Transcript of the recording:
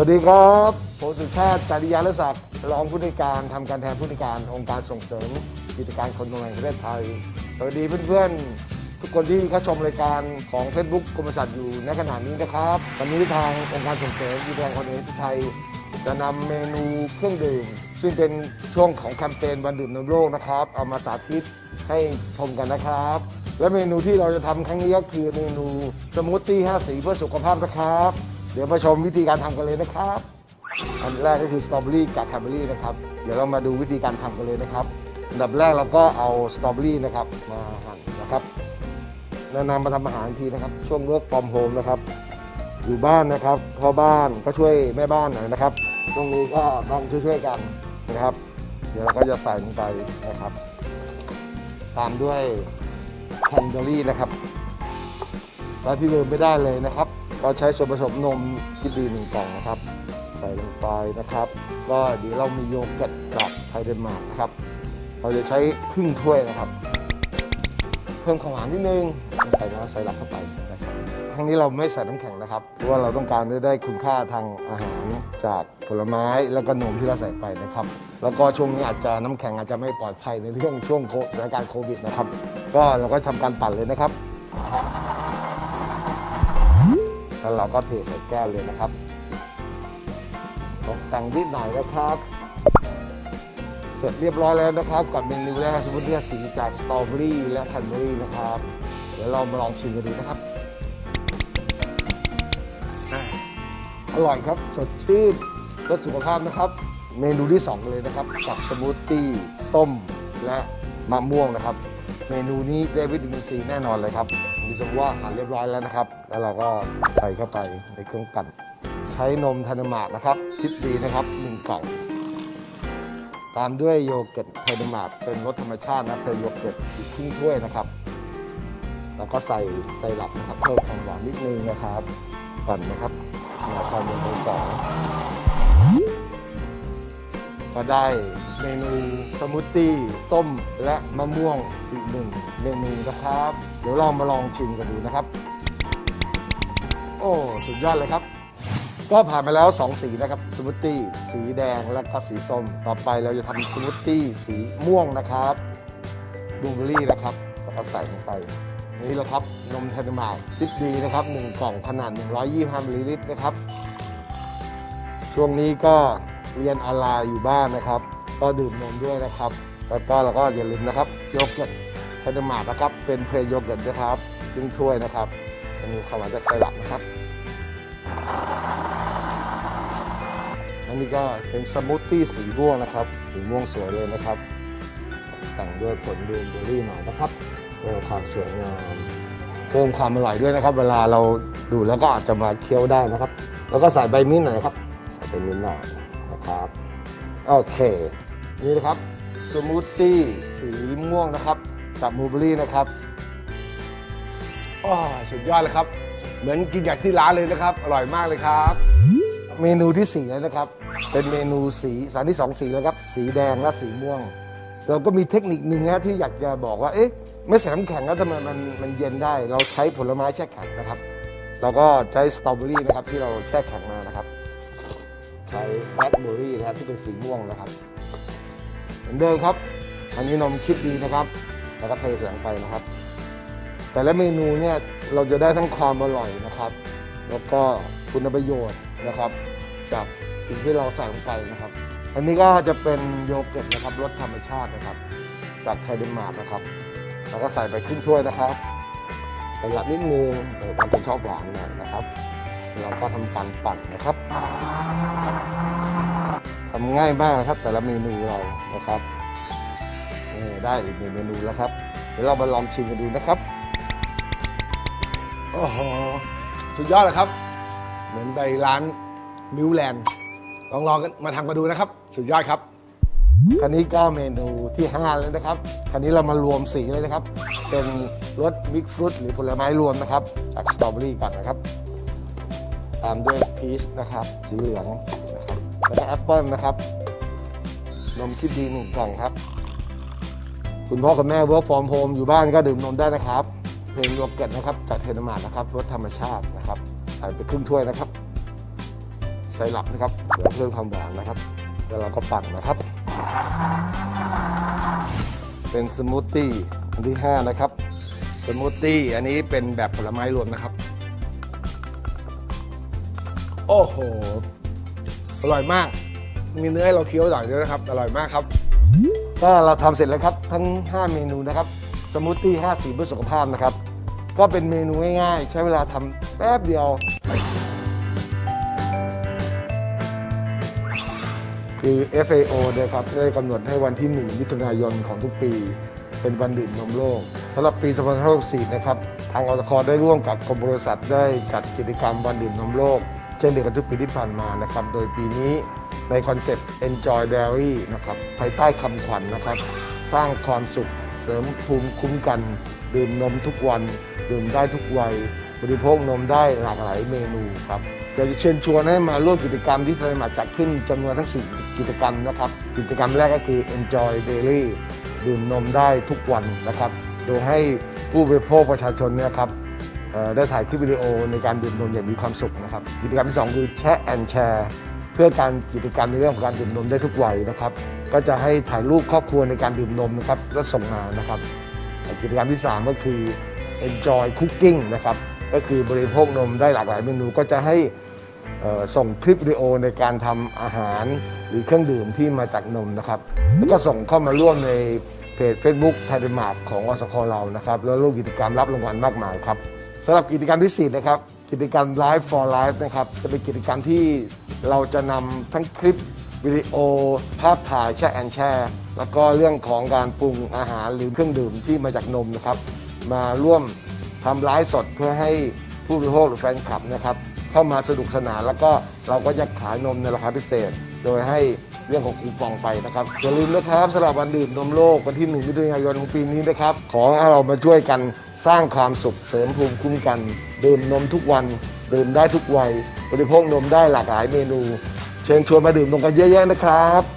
วัสดีครับผมสุชาติจาริยาลศักดิ์รองผู้ในการทำการแทนผู้ในการองค์การส่งเสริมกิจการคนทำงานแห่งประเทศไทย สวัสดีเพื่อนๆ ทุกคนที่เข้าชมรายการของ Facebook กรมศาสตร์อยู่ในขณะนี้นะครับวันนี้ทางองค์การส่งเสริมกิจการคนแห่งประเทศไทย จะนำเมนูเครื่องดื่ม ซึ่งเป็นช่วงของแคมเปญวันดื่มน้ำโลกนะครับ เอามาสาธิตให้ชมกันนะครับ และเมนูที่เราจะทำครั้งนี้ก็คือเมนูสมูทตี้5สีเพื่อสุขภาพนะครับ เดี๋ยวมาชมวิธีการทำกันเลยนะครับ อันแรกก็คือสตรอเบอรี่กับแคมเบอรี่นะครับ เดี๋ยวเรามาดูวิธีการทำกันเลยนะครับ อันดับแรกเราก็เอาสตรอเบอรี่นะครับมาหั่นนะครับแล้วนำมาทำอาหารทีนะครับ ช่วงเวิกฟอมโฮมนะครับ อยู่บ้านนะครับพ่อบ้านก็ช่วยแม่บ้านหน่อยนะครับ ตรงนี้ก็ต้องช่วยๆกันนะครับ เดี๋ยวเราก็จะใส่ลงไปนะครับ ตามด้วยแคนเบอรี่นะครับแล้วที่ลืมไม่ได้เลยนะครับ ก็ใช้ส่วนผสมนมที่ดีหนึ่งกล่องนะครับ ใส่ลงไปนะครับ ก็เดี๋ยวเรามีโยเกิร์ตกับไทยเดนมาร์กนะครับ เราจะใช้ครึ่งถ้วยนะครับ เพิ่มความหวานนิดนึงใส่น้ำใส่หลักเข้าไปนะครับครั้งนี้เราไม่ใส่น้ำแข็งนะครับ เพราะว่าเราต้องการได้คุณค่าทางอาหารจากผลไม้แล้วก็นมที่เราใส่ไปนะครับ แล้วก็ช่วงนี้อาจจะน้ำแข็งอาจจะไม่ปลอดภัยในเรื่องช่วงโคสถานการณ์โควิดนะครับ ก็เราก็ทำการปั่นเลยนะครับ แล้วเราก็เทใส่แก้วเลยนะครับตกแต่งนิดหน่อยนะครับ เสร็จเรียบร้อยแล้วนะครับ กับเมนูแรกสมูทตี้สีจากสตรอเบอรี่และแคนเบอรี่นะครับ เดี๋ยวเรามาลองชิมกันดูนะครับอ่าอร่อยครับสดชื่นเพื่อสุขภาพนะครับ เมนูที่สองเลยนะครับ กับสมูทตี้ส้มและมะม่วงนะครับ เมนูนี้ได้วิตามินซีแน่นอนเลยครับดิฉันว่าหั่นเรียบร้อยแล้วนะครับ แล้วเราก็ใส่เข้าไปในเครื่องปั่น ใช้นมธนมาตนะครับ คิดดีนะครับหนึ่งกล่องตามด้วยโยเกิร์ตไทยดนมาร์เป็นรสธรรมชาตินะเพลโยเกิร์ตอีกครึ่งถ้วยนะครับ แล้วก็ใส่ไซรัปนะครับเพิ่มความหวานนิดนึงนะครับปั่นนะครับมาความเป็นสอง ก็ได้เมนูสมูทตี้ส้มและมะม่วงอีกหนึ่งเมนูนะครับ เดี๋ยวเรามาลองชิมกันดูนะครับ โอ้สุดยอดเลยครับ ก็ผ่านไปแล้ว 2 สีนะครับสมูทตี้สีแดงและก็สีส้ม ต่อไปเราจะทำสมูทตี้สีม่วงนะครับบลูเบอรี่นะครับแล้วก็ใส่ลงไปนี่แหละครับนมเทนมาร์ซิดดีนะครับ1กล่องขนาด 125มิลลิลิตรนะครับ ช่วงนี้ก็ เรียนออนไลน์อยู่บ้านนะครับ ก็ดื่มนมด้วยนะครับ แล้วก็เราก็อย่าลืมนะครับโยเกิร์ตเทนมาร์นะครับ เป็นเพลโยเกิร์ตนะครับซึ่งถ้วยนะครับจะมีความหวานจากไซรัปนะครับอันนี้ก็เป็นสมูทตี้สีม่วงนะครับ สีม่วงสวยเลยนะครับ แต่งด้วยผลบลูเบอร์รี่หน่อยนะครับเพิ่มความสวยงามเพิ่มความอร่อยด้วยนะครับ เวลาเราดูแล้วก็อาจจะมาเคี้ยวได้นะครับ แล้วก็ใส่ใบมิ้นท์หน่อยครับ ใส่ใบมิ้นท์หน่อย โอเคนี่นะครับสมูทตี้สีม่วงนะครับ กับบลูเบอรี่นะครับอ้อสุดยอดเลยครับ เหมือนกินอย่างที่ร้านเลยนะครับ อร่อยมากเลยครับ เมนูที่4แล้วนะครับ เป็นเมนูสีสารที่สองสีแล้วครับ สีแดงและสีม่วง เราก็มีเทคนิคหนึ่งนะที่อยากจะบอกว่า เอ๊ะ ไม่ใส่น้ำแข็งแล้วทำไมมันมันเย็นได้ เราใช้ผลไม้แช่แข็งนะครับ เราก็ใช้สตรอเบอรี่นะครับที่เราแช่แข็งมานะครับ ใช้แบล็คเบอร์รี่นะครับที่เป็นสีม่วงนะครับ เหมือนเดิมครับอันนี้นมคิดดีนะครับแล้วก็เทใส่ลงไปนะครับ แต่ละเมนูเนี่ยเราจะได้ทั้งความอร่อยนะครับ แล้วก็คุณประโยชน์นะครับ จากสิ่งที่เราใส่ลงไปนะครับ อันนี้ก็จะเป็นโยเกิร์ตนะครับรสธรรมชาตินะครับ จากไทยเดนมาร์กนะครับเราก็ใส่ไปครึ่งถ้วยนะครับประหยัดนิดนึงเออบางคนชอบหวานหน่อยนะครับ เราก็ทำการปั่นนะครับทำง่ายมากนะครับ แต่ละเมนูเรานะครับนี่ได้อีกหนึ่งเมนูแล้วครับ เดี๋ยวเรามาลองชิมกันดูนะครับโอ้โหสุดยอดเลยครับ เหมือนไปร้านมิวแลนด์ลองลองกันมาทำกันดูนะครับ สุดยอดครับคราวนี้ก็เมนูที่5แล้วนะครับคราวนี้เรามารวมสีเลยนะครับ เป็นรสมิกฟรุตหรือผลไม้รวมนะครับจากสตรอเบอรี่ก่อนนะครับ ตามด้วยพีชนะครับสีเหลืองนะครับแล้วก็แอปเปิลนะครับนมคิดดีหนึ่งกล่องครับ คุณพ่อคุณแม่ work from home อยู่บ้านก็ดื่มนมได้นะครับ เพลงโยเกิร์ตนะครับจากเทนมาร์นะครับรสธรรมชาตินะครับใส่ไปครึ่งถ้วยนะครับไซรัปนะครับเพื่อเพิ่มความหวานนะครับ แล้วเราก็ปั่นนะครับ เป็นสมูทตี้อันที่ 5 นะครับสมูทตี้อันนี้เป็นแบบผลไม้รวมนะครับ โอ้โห อร่อยมาก มีเนื้อให้เราเคี้ยวหน่อยด้วยนะครับ อร่อยมากครับ ก็เราทำเสร็จแล้วครับ ทั้ง 5 เมนูนะครับ สมูทตี้5สีเพื่อสุขภาพนะครับ ก็เป็นเมนูง่ายๆ ใช้เวลาทำแป๊บเดียว คือ FAO นี่ยครับได้กำหนดให้วันที่ 1 มิถุนายนของทุกปี เป็นวันดื่มนมโลกสำหรับปี2564นะครับ ทางอสคได้ร่วมกับกรมบริษัทได้จัดกิจกรรมวันดื่มนมโลก เช่นเดียวกับทุกปีที่ผ่านมานะครับ โดยปีนี้ในคอนเซ็ปต์ Enjoy Dairy นะครับภายใต้คำขวัญนะครับ สร้างความสุขเสริมภูมิคุ้มกัน ดื่มนมทุกวัน ดื่มได้ทุกวัย บริโภคนมได้หลากหลายเมนูครับอยากจะเชิญชวนให้มาร่วมกิจกรรมที่ไทยมาจัดขึ้นจำนวนทั้ง 4 กิจกรรมนะครับ กิจกรรมแรกก็คือ Enjoy Daily ดื่มนมได้ทุกวันนะครับ โดยให้ผู้บริโภคประชาชนเนี่ยครับ ได้ถ่ายคลิปวิดีโอในการดื่มนมอย่างมีความสุขนะครับกิจกรรมที่ 2 คือแชร์แอนแชร์เพื่อการกิจกรรมในเรื่องของการดื่มนมได้ทุกวัยนะครับ ก็จะให้ถ่ายรูปครอบครัวในการดื่มนมนะครับแล้วส่งมานะครับ กิจกรรมที่ 3 ก็คือ enjoy cooking นะครับก็คือบริโภคนมได้หลากหลายเมนูก็จะให้ส่งคลิปวิดีโอในการทำอาหารหรือเครื่องดื่มที่มาจากนมนะครับ แล้วก็ส่งเข้ามาร่วมในเพจ Facebook ไทยเดนมาร์กของอสคเรานะครับ แล้วร่วมกิจกรรมรับรางวัลมากมายครับ สำหรับกิจกรรมที่ 4 นะครับ กิจกรรม Live for Life นะครับ จะเป็นกิจกรรมที่เราจะนำทั้งคลิปวิดีโอ ภาพถ่ายแช่แอนแช่ แล้วก็เรื่องของการปรุงอาหารหรือเครื่องดื่มที่มาจากนมนะครับ มาร่วมทำไลฟ์สดเพื่อให้ผู้บริโภคหรือแฟนคลับนะครับเข้ามาสนุกสนานแล้วก็เราก็จะขายนมในราคาพิเศษ โดยให้เรื่องของคูปองไปนะครับอย่าลืมนะครับสำหรับวันดื่มนมโลกวันที่1มิถุนายนของปีนี้นะครับ ขอให้เรามาช่วยกัน สร้างความสุขเสริมภูมิคุ้มกันดื่มนมทุกวันดื่มได้ทุกวัยบริโภคนมได้หลากหลายเมนู เชิญชวนมาดื่มนมกันเยอะๆนะครับ